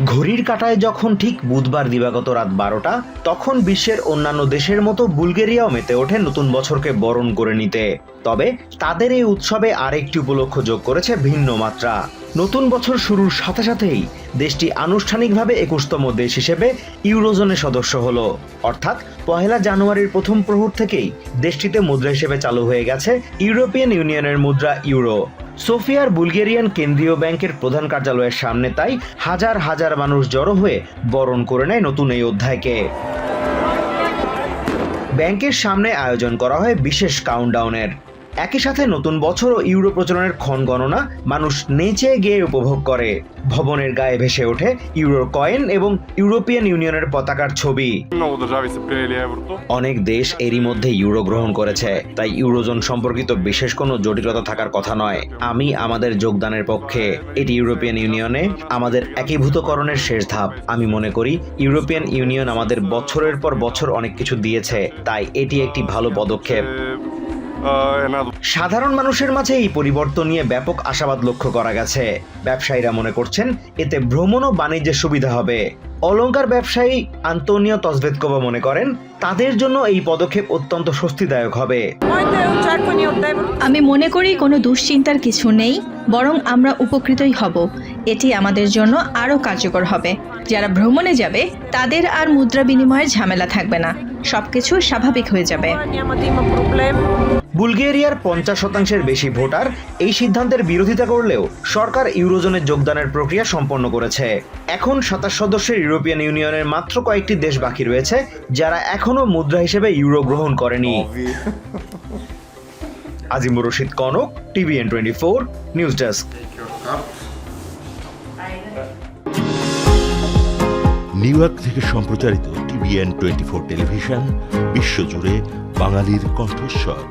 ঘড়ির কাঁটায় যখন ঠিক বুধবার দিবাগত রাত বারোটা, তখন বিশ্বের অন্যান্য দেশের মতো বুলগেরিয়াও মেতে ওঠে নতুন বছরকে বরণ করে নিতে। তবে তাদের এই উৎসবে আরেকটি উপলক্ষ যোগ করেছে ভিন্ন মাত্রা। নতুন বছর শুরুর সাথে সাথেই দেশটি আনুষ্ঠানিকভাবে একুশতম দেশ হিসেবে ইউরোজোনের সদস্য হল। অর্থাৎ পহেলা জানুয়ারির প্রথম প্রহর থেকেই দেশটিতে মুদ্রা হিসেবে চালু হয়ে গেছে ইউরোপিয়ান ইউনিয়নের মুদ্রা ইউরো। সোফিয়ার বুলগেরিয়ান কেন্দ্রীয় ব্যাংকের প্রধান কার্যালয়ের সামনে তাই হাজার হাজার মানুষ জড়ো হয়ে বরণ করে নেয় নতুন এই অধ্যায়কে। ব্যাংকের সামনে আয়োজন করা হয় বিশেষ কাউন্টডাউনের একই সাথে নতুন বছর ও ইউরো প্রচলনের ক্ষণ গণনা মানুষ নেচে গিয়ে উপভোগ করে। ভবনের গায়ে ভেসে ওঠে ইউরোর কয়েন এবং ইউরোপিয়ান ইউনিয়নের পতাকার ছবি। অনেক দেশ এরই মধ্যে ইউরো গ্রহণ করেছে, তাই ইউরোজোন সম্পর্কিত বিশেষ কোনো জটিলতা থাকার কথা নয়। আমি আমাদের যোগদানের পক্ষে, এটি ইউরোপিয়ান ইউনিয়নে আমাদের একীভূতকরণের শেষ ধাপ। আমি মনে করি, ইউরোপিয়ান ইউনিয়ন আমাদের বছরের পর বছর অনেক কিছু দিয়েছে, তাই এটি একটি ভালো পদক্ষেপ। সাধারণ মানুষের মাঝে এই পরিবর্তন নিয়ে ব্যাপক আশাবাদ লক্ষ্য করা গেছে। ব্যবসায়ীরা মনে করছেন, এতে ভ্রমণ ও বাণিজ্যের সুবিধা হবে। অলঙ্কার ব্যবসায়ী আন্তোনিও তসভেদকোভা মনে করেন তাদের জন্য এই পদক্ষেপ অত্যন্ত স্বস্তিদায়ক হবে। আমি মনে করি কোনো দুশ্চিন্তার কিছু নেই বরং আমরা উপকৃতই হব। এটি আমাদের জন্য আরও কার্যকর হবে। যারা ভ্রমণে যাবে তাদের আর মুদ্রা বিনিময়ের ঝামেলা থাকবে না। সবকিছু স্বাভাবিক হয়ে যাবে। বুলগেরিয়ার পঞ্চাশ শতাংশের বেশি ভোটার এই সিদ্ধান্তের বিরোধিতা করলেও সরকার ইউরোজোনে যোগদানের প্রক্রিয়া সম্পন্ন করেছে। এখন সাতাশ সদস্যের ইউরোপিয়ান ইউনিয়নের মাত্র কয়েকটি দেশ বাকি রয়েছে যারা এখন এখনও মুদ্রা হিসেবে ইউরো গ্রহণ করেনি। Azimur Rashid Kanak TVN twenty four news desk. New York থেকে সম্প্রচারিত টিভিএন টোয়েন্টি ফোর টেলিভিশন বিশ্বজুড়ে বাঙালির কণ্ঠস্বর।